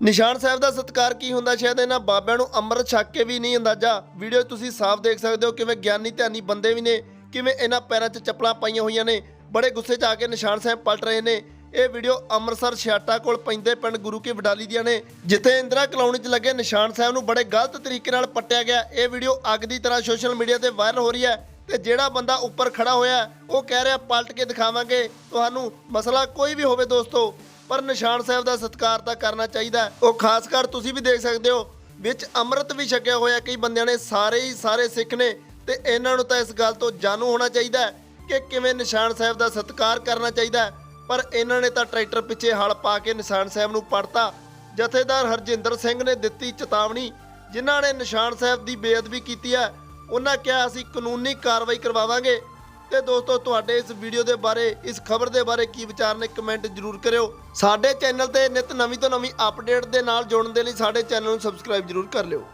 ਨਿਸ਼ਾਨ ਸਾਹਿਬ ਦਾ ਸਤਕਾਰ ਕੀ ਹੁੰਦਾ? ਸ਼ਾਇਦ ਇਹਨਾਂ ਬਾਬਿਆਂ ਨੂੰ ਅੰਮ੍ਰਿਤ ਛਕ ਕੇ ਵੀ ਨਹੀਂ ਅੰਦਾਜ਼ਾ। ਵੀਡੀਓ ਤੁਸੀਂ ਸਾਫ਼ ਦੇਖ ਸਕਦੇ ਹੋ ਕਿਵੇਂ ਗਿਆਨੀ ਧਿਆਨੀ ਬੰਦੇ ਵੀ ਨੇ, ਕਿਵੇਂ ਇਹਨਾਂ ਪੈਰਾਂ 'ਚ ਚੱਪਲਾਂ ਪਾਈਆਂ ਹੋਈਆਂ ਨੇ। ਬੜੇ ਗੁੱਸੇ 'ਚ ਆ ਕੇ ਨਿਸ਼ਾਨ ਸਾਹਿਬ ਪਲਟ ਰਹੇ ਨੇ। ਇਹ ਵੀਡੀਓ ਅੰਮ੍ਰਿਤਸਰ ਛਿਆਟਾ ਕੋਲ ਪੈਂਦੇ ਪਿੰਡ ਗੁਰੂ ਕੀ ਵਡਾਲੀ ਦੀਆਂ ਨੇ, ਜਿੱਥੇ ਇੰਦਰਾ ਕਲੋਨੀ 'ਚ ਲੱਗੇ ਨਿਸ਼ਾਨ ਸਾਹਿਬ ਨੂੰ ਬੜੇ ਗਲਤ ਤਰੀਕੇ ਨਾਲ ਪੱਟਿਆ ਗਿਆ। ਇਹ ਵੀਡੀਓ ਅੱਗ ਦੀ ਤਰ੍ਹਾਂ ਸੋਸ਼ਲ ਮੀਡੀਆ ਤੇ ਵਾਇਰਲ ਹੋ ਰਹੀ ਹੈ ਤੇ ਜਿਹੜਾ ਬੰਦਾ ਉੱਪਰ ਖੜਾ ਹੋਇਆ, ਉਹ ਕਹਿ ਰਿਹਾ, ਪਲਟ ਕੇ ਦਿਖਾਵਾਂਗੇ। ਤੁਹਾਨੂੰ ਮਸਲਾ ਕੋਈ ਵੀ ਹੋਵੇ ਦੋਸਤੋ ਪਰ ਨਿਸ਼ਾਨ ਸਾਹਿਬ ਦਾ ਸਤਿਕਾਰ ਤਾਂ ਕਰਨਾ ਚਾਹੀਦਾ ਉਹ ਖਾਸ ਕਰ ਤੁਸੀਂ ਵੀ ਦੇਖ ਸਕਦੇ ਹੋ, ਵਿੱਚ ਅੰਮ੍ਰਿਤ ਵੀ ਛਕਿਆ ਹੋਇਆ ਕਈ ਬੰਦਿਆਂ ਨੇ, ਸਾਰੇ ਹੀ ਸਾਰੇ ਸਿੱਖ ਨੇ ਤੇ ਇਹਨਾਂ ਨੂੰ ਤਾਂ ਇਸ ਗੱਲ ਤੋਂ ਜਾਣੂ ਹੋਣਾ ਚਾਹੀਦਾ ਕਿ ਕਿਵੇਂ ਨਿਸ਼ਾਨ ਸਾਹਿਬ ਦਾ ਸਤਿਕਾਰ ਕਰਨਾ ਚਾਹੀਦਾ ਪਰ ਇਹਨਾਂ ਨੇ ਤਾਂ ਟਰੈਕਟਰ ਪਿੱਛੇ ਹਲ ਪਾ ਕੇ ਨਿਸ਼ਾਨ ਸਾਹਿਬ ਨੂੰ ਪੜਤਾ ਜਥੇਦਾਰ ਹਰਜਿੰਦਰ ਸਿੰਘ ਨੇ ਦਿੱਤੀ ਚੇਤਾਵਨੀ, ਜਿਨ੍ਹਾਂ ਨੇ ਨਿਸ਼ਾਨ ਸਾਹਿਬ ਦੀ ਬੇਅਦਬੀ ਕੀਤੀ ਹੈ। ਉਹਨਾਂ ਕਿਹਾ, ਅਸੀਂ ਕਾਨੂੰਨੀ ਕਾਰਵਾਈ ਕਰਵਾਵਾਂਗੇ ਤੇ ਦੋਸਤੋ, ਤੁਹਾਡੇ ਇਸ ਵੀਡੀਓ ਦੇ ਬਾਰੇ, ਇਸ ਖਬਰ ਦੇ ਬਾਰੇ ਕੀ ਵਿਚਾਰ ਨੇ ਕਮੈਂਟ ਜ਼ਰੂਰ ਕਰਿਓ। ਸਾਡੇ ਚੈਨਲ ਤੇ ਨਿਤ ਨਵੀਂ ਤੋਂ ਨਵੀਂ ਅਪਡੇਟ ਦੇ ਨਾਲ ਜੁੜਨ ਦੇ ਲਈ ਸਾਡੇ ਚੈਨਲ ਨੂੰ ਸਬਸਕ੍ਰਾਈਬ ਜ਼ਰੂਰ ਕਰ ਲਿਓ।